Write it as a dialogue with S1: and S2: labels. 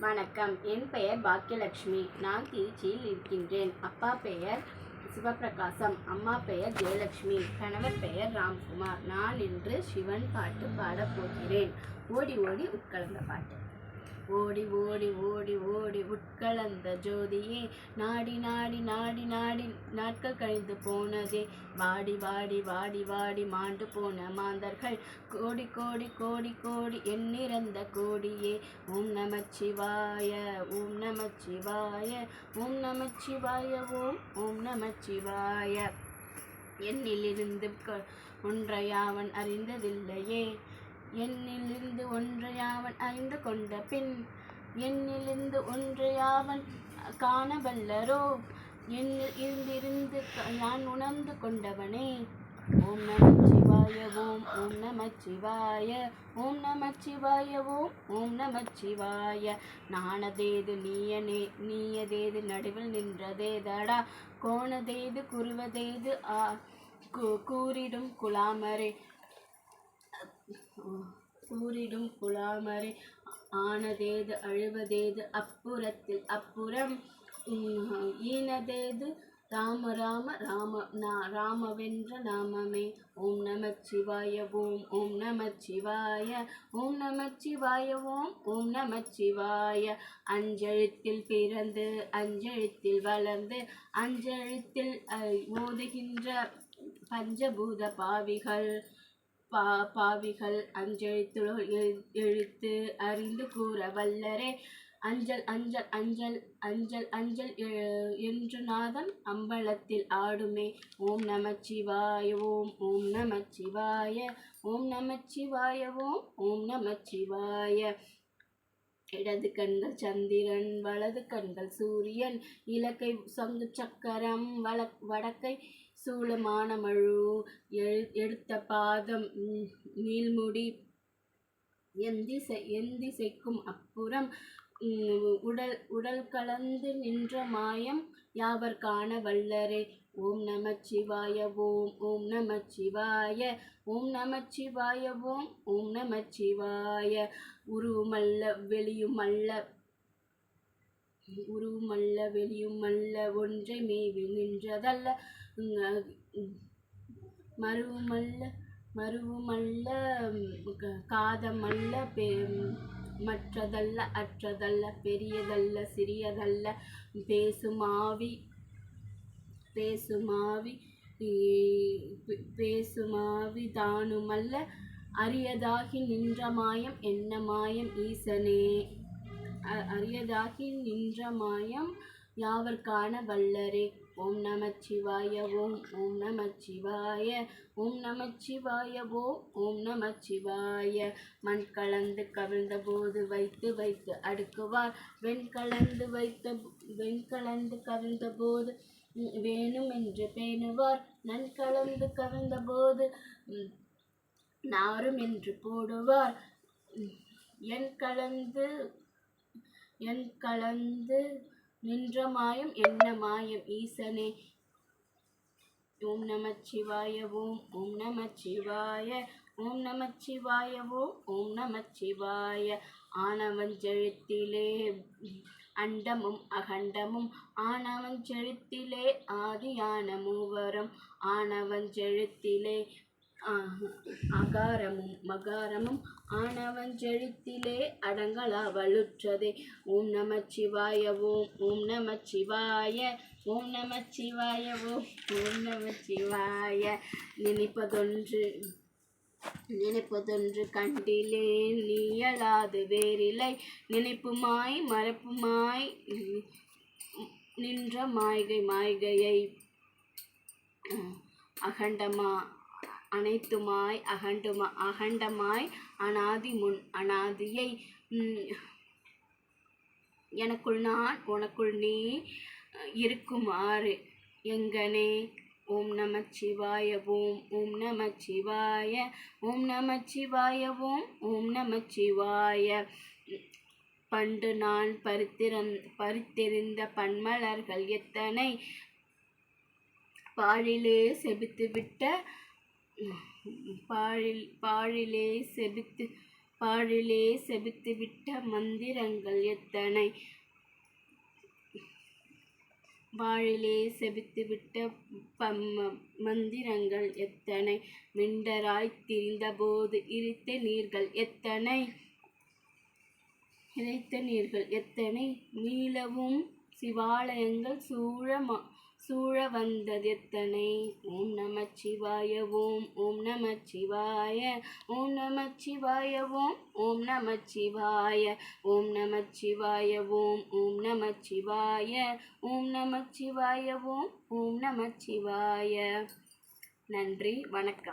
S1: வணக்கம். என் பெயர் பாக்கியலட்சுமி. நான் திருச்சியில் இருக்கின்றேன். அப்பா பெயர் சிவபிரகாசம். அம்மா பெயர் ஜெயலட்சுமி. கணவர் பெயர் ராம்குமார். நான் இன்று சிவன் பாட்டு பாடப்போகிறேன் ஓடி ஓடி உட்கலந்த பாட்டு. ஓடி ஓடி ஓடி ஓடி உட்கலந்த ஜோதியே நாடி நாடி நாடி நாடி நாட்கள் கழிந்து போனதே. வாடி வாடி வாடி வாடி மாண்டு போன மாந்தர்கள். கோடி கோடி கோடி கோடி எண்ணிறந்த கோடியே. ஓம் நமச்சிவாய ஓம் நமச்சிவாய ஓம் நமச்சிவாய ஓம் ஓம் நமச்சிவாய. என்னிலிருந்து க- ஒன்றையாவன் அறிந்ததில்லையே. என்னிலிருந்து ஒன்றையாவன் அறிந்து கொண்ட பின் என்னிலிருந்து ஒன்றையாவன் காணவல்லரோ என்னில் இருந்திருந்து நான் உணர்ந்து கொண்டவனே. ஓம் நமச்சிவாய ஓம் ஓம் நமச்சிவாய ஓம் நமச்சிவாய ஓம் ஓம் நமச்சிவாய நாணதேது நீயனே நீயதேது நடுவில் நின்றதேதடா? கோணதேது குருவதேது ஆ கூ- கூறிடும் குலாமரே. கூறிடும் குலாமரை ஆனதேது அழுவதேது அப்புறத்தில் அப்புறம் ஈனதேது ராம ராம ராம நா- ராமவென்ற நாமமே. ஓம் நமச்சிவாய ஓம் ஓம் நமச்சிவாய ஓம் நமச்சிவாய ஓம் ஓம் நமச்சிவாய அஞ்செழுத்தில் பிறந்து அஞ்செழுத்தில் வளர்ந்து அஞ்செழுத்தில் அஹ், ஓதுகின்ற பஞ்சபூத பாவிகள். பா பாவிகள் அஞ்செழுத்துளோ எழு- எழுத்து அறிந்து கூற வல்லரே. அஞ்சல் அஞ்சல் அஞ்சல் அஞ்சல் அஞ்சல் என்று நாதம் அம்பலத்தில் ஆடுமே. ஓம் நமச்சிவாய ஓம் ஓம் நமச்சிவாய ஓம் நமச்சிவாய ஓம் ஓம் நமச்சிவாய. இடது கண்கள் சந்திரன் வலது கண்கள் சூரியன் இலக்கை சங்கு சக்கரம் வல வடக்கை சூளமானமழு எழு எடுத்த பாதம் ம், நீள்முடி எந்திசை எந்திசைக்கும் அப்புறம் உடல் உடல் கலந்து நின்ற மாயம் யாவர் காண வல்லரே? ஓம் நமச்சிவாய ஓம் ஓம் நமச்சிவாய ஓம் நமச்சிவாய ஓம் ஓம் நமச்சிவாய. உருவமல்ல வெளியுமல்ல உருவமல்ல வெளியுமல்ல ஒன்றை மேவி நின்றதல்ல. மருவுமல்ல மருவுமல்ல காதமல்ல பெ மற்றதல்ல அற்றதல்ல பெரியதல்ல சிறியதல்ல பேசுமாவி பேசுமாவி பேசுமாவி தானுமல்ல அரியதாகி நின்ற மாயம் என்ன மாயம் ஈசனே? அரியதாகி நின்ற மாயம் யாவர்க்கான வல்லரே ஓம் நமச்சிவாய ஓம் ஓம் நமச்சிவாய ஓம் நமச்சிவாய ஓம் ஓம் நமச்சிவாய மண் கலந்து கவிழ்ந்த போது வைத்து வைத்து அடுக்குவார். வெண் கலந்து வைத்த வெண் கலந்து கவிழ்ந்த போது வேணும் என்று பேணுவார். நன் கலந்து கவிழ்ந்த போது நாரும் என்று போடுவார். என் கலந்து என் கலந்து நின்ற மாயம் என்ன மாயம் ஈசனே? ஓம் நமச்சிவாய ஓம் ஓம் நமச்சிவாய ஓம் நமச்சிவாய ஓம் ஓம் நமச்சிவாய ஆனவஞ்செழுத்திலே அண்டமும் அகண்டமும் ஆனவஞ்செழுத்திலே ஆதியான மூவரும் ஆனவஞ்செழுத்திலே ஆஹ், அகாரமும் மகாரமும் ஆனவஞ்செழுத்திலே அடங்கலா வலுற்றதே ஓம் நமச்சிவாய ஓம் ஓம் சிவாய ஓம் நமச்சிவாய ஓம் ஓம் நமச்சிவாய நினைப்பதொன்று நினைப்பதொன்று கண்டிலே நீயலாது வேறில்லை. நினைப்புமாய் மறப்புமாய் நின்ற மாய்கை மாய்கையை அகண்டமா அனைத்துமாய் அகண்டுமா அகண்டமாய் அனாதி முன் அனாதியை எனக்குள் நான் உனக்குள் நீ இருக்குமாறு எங்கனே. ஓம் நமச்சிவாய ஓம் ஓம் நமச்சிவாய ஓம் நமச்சிவாய ஓம் ஓம் நமச்சிவாய பண்டு நான் பருத்திரன் பருத்தெறிந்த பன்மலர்கள் எத்தனை? பாழிலே செபித்துவிட்ட பாழில் பாழிலே செபித்து பாழிலே செபித்துவிட்ட மந்திரங்கள் எத்தனை? வாழிலே செபித்துவிட்ட பம்ம மந்திரங்கள் எத்தனை? மிண்டராய் திரிந்தபோது இரித்த நீர்கள் எத்தனை? இறைத்த நீர்கள் எத்தனை? நீளவும் சிவாலயங்கள் சூழ சூழ வந்தது எத்தனை? ஓம் நமச்சிவாய ஓம் ஓம் நமச்சிவாய ஓம் நமச்சிவாய ஓம் ஓம் நமச்சிவாய ஓம் நமச்சிவாய ஓம் ஓம் நமச்சிவாய ஓம் நமச்சிவாய ஓம் ஓம் நமச்சிவாய நன்றி வணக்கம்.